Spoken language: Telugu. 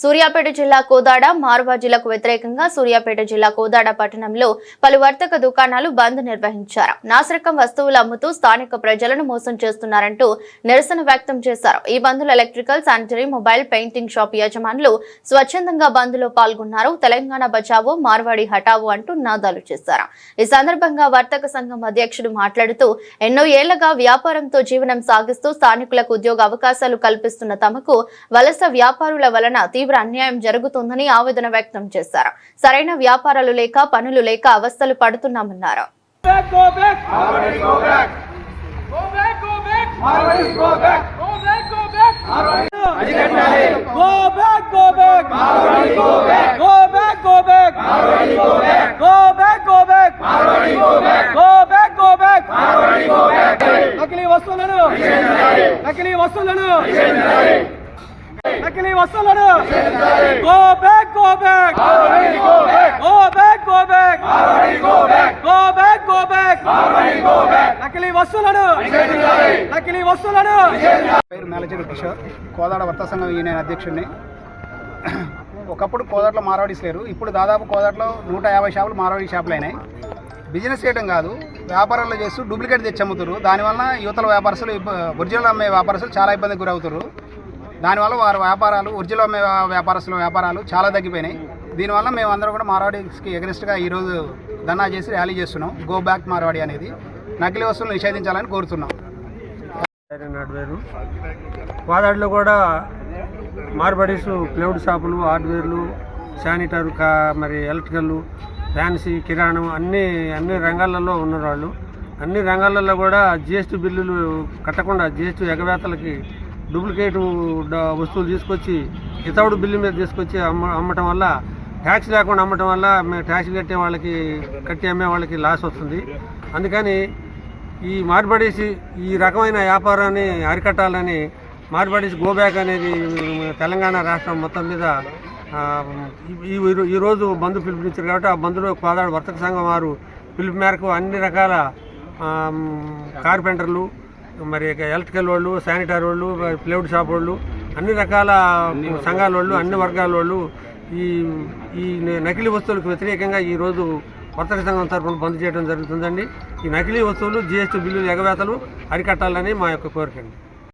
సూర్యాపేట జిల్లా కోదాడ మార్వాజీలకు వ్యతిరేకంగా సూర్యాపేట జిల్లా కోదాడ పట్టణంలో పలు వర్తక దుకాణాలు బంద్ నిర్వహించారు. నాసిరకం వస్తువులు అమ్ముతూ స్థానిక ప్రజలను మోసం చేస్తున్నారంటూ నిరసన వ్యక్తం చేశారు. ఈ బంద్లో electrical sanitary mobile painting shop యజమానులు స్వచ్ఛందంగా బంద్లో పాల్గొన్నారు. తెలంగాణ బచావో మార్వాడి హటావో అంటూ నాదాలు చేశారు. ఈ సందర్భంగా వర్తక సంఘం అధ్యక్షుడు మాట్లాడుతూ ఎన్నో ఏళ్ళగా వ్యాపారంతో జీవనం సాగిస్తూ స్థానికులకు ఉద్యోగ అవకాశాలు కల్పిస్తున్న తమకు వలస వ్యాపారుల వలన తీవ్ర తీవ్ర అన్యాయం జరుగుతుందని ఆవేదన వ్యక్తం చేశారు. సరైన వ్యాపారాలు లేక పనులు లేక అవస్థలు పడుతున్నామన్నారు. నకిలీ వస్తున్నాను నకిలీ వస్తున్నాను నకిలీ వస్తువులను go back go back go back go back go back go back నకిలీ వస్తువులను నకిలీ వస్తువులను పేరు మేనేజర్ కిషోర్ కోదాడ వర్త సంఘం యూనియన్ అధ్యక్షుడిని. ఒకప్పుడు కోదాట్లో మార్వాడీస్ లేరు ఇప్పుడు దాదాపు కోదాట్లో నూట యాభై షాపులు మార్వాడి షాపులు అయినాయి. బిజినెస్ చేయడం కాదు వ్యాపారాలు చేస్తూ డూప్లికేట్ తెచ్చి అమ్ముతారు దానివల్ల యువతల వ్యాపారస్తులు ఇబ్బ- ఒరిజినల్ అమ్మే వ్యాపారస్తులు చాలా ఇబ్బందికి గురవుతారు దానివల్ల వారి వ్యాపారాలు ఒరిజినల్ వ్యాపారస్తుల వ్యాపారాలు చాలా తగ్గిపోయినాయి. దీనివల్ల మేము అందరం కూడా మార్వాడీస్కి ఎగరెస్ట్గా ఈరోజు ధర్నా చేసి ర్యాలీ చేస్తున్నాం. గో బ్యాక్ మార్వాడి అనేది. నకిలీ వస్తువులు నిషేధించాలని కోరుతున్నాం. వాదాడిలో కూడా మార్బడీస్ క్లౌడ్ షాపులు హార్డ్వేర్లు శానిటర్ కా మరి ఎలక్ట్రికల్ ఫ్యాన్సీ కిరాణం అన్ని అన్ని రంగాలలో ఉన్నారు వాళ్ళు అన్ని రంగాలలో కూడా జిఎస్టీ బిల్లులు కట్టకుండా జిఎస్టీ ఎగవేతలకి డూప్లికేట్ వస్తువులు తీసుకొచ్చి ఇతవుడు బిల్లు మీద తీసుకొచ్చి అమ్మ అమ్మటం వల్ల ట్యాక్స్ లేకుండా అమ్మటం వల్ల మేము ట్యాక్స్ కట్టే వాళ్ళకి కట్టి అమ్మే వాళ్ళకి లాస్ వస్తుంది. అందుకని ఈ మార్బడీస్ ఈ రకమైన వ్యాపారాన్ని అరికట్టాలని మార్బడీస్ గోబ్యాక్ అనేది తెలంగాణ రాష్ట్రం మొత్తం మీద ఈ ఈరోజు బంధు పిలుపునిచ్చారు కాబట్టి ఆ బంధులో కోదాడు వర్తక సంఘం వారు పిలుపు మేరకు అన్ని రకాల కార్పెంటర్లు మరి ఎలక్ట్రికల్ వాళ్ళు శానిటరీ వాళ్ళు ప్లేవుడ్ షాప్ వాళ్ళు అన్ని రకాల సంఘాల వాళ్ళు అన్ని వర్గాల వాళ్ళు ఈ ఈ నకిలీ వస్తువులకు వ్యతిరేకంగా ఈరోజు వర్తక సంఘం తరఫున బంద్ చేయడం జరుగుతుందండి. ఈ నకిలీ వస్తువులు జిఎస్టీ బిల్లులు ఎగవేతలు అరికట్టాలని మా యొక్క కోరిక అండి.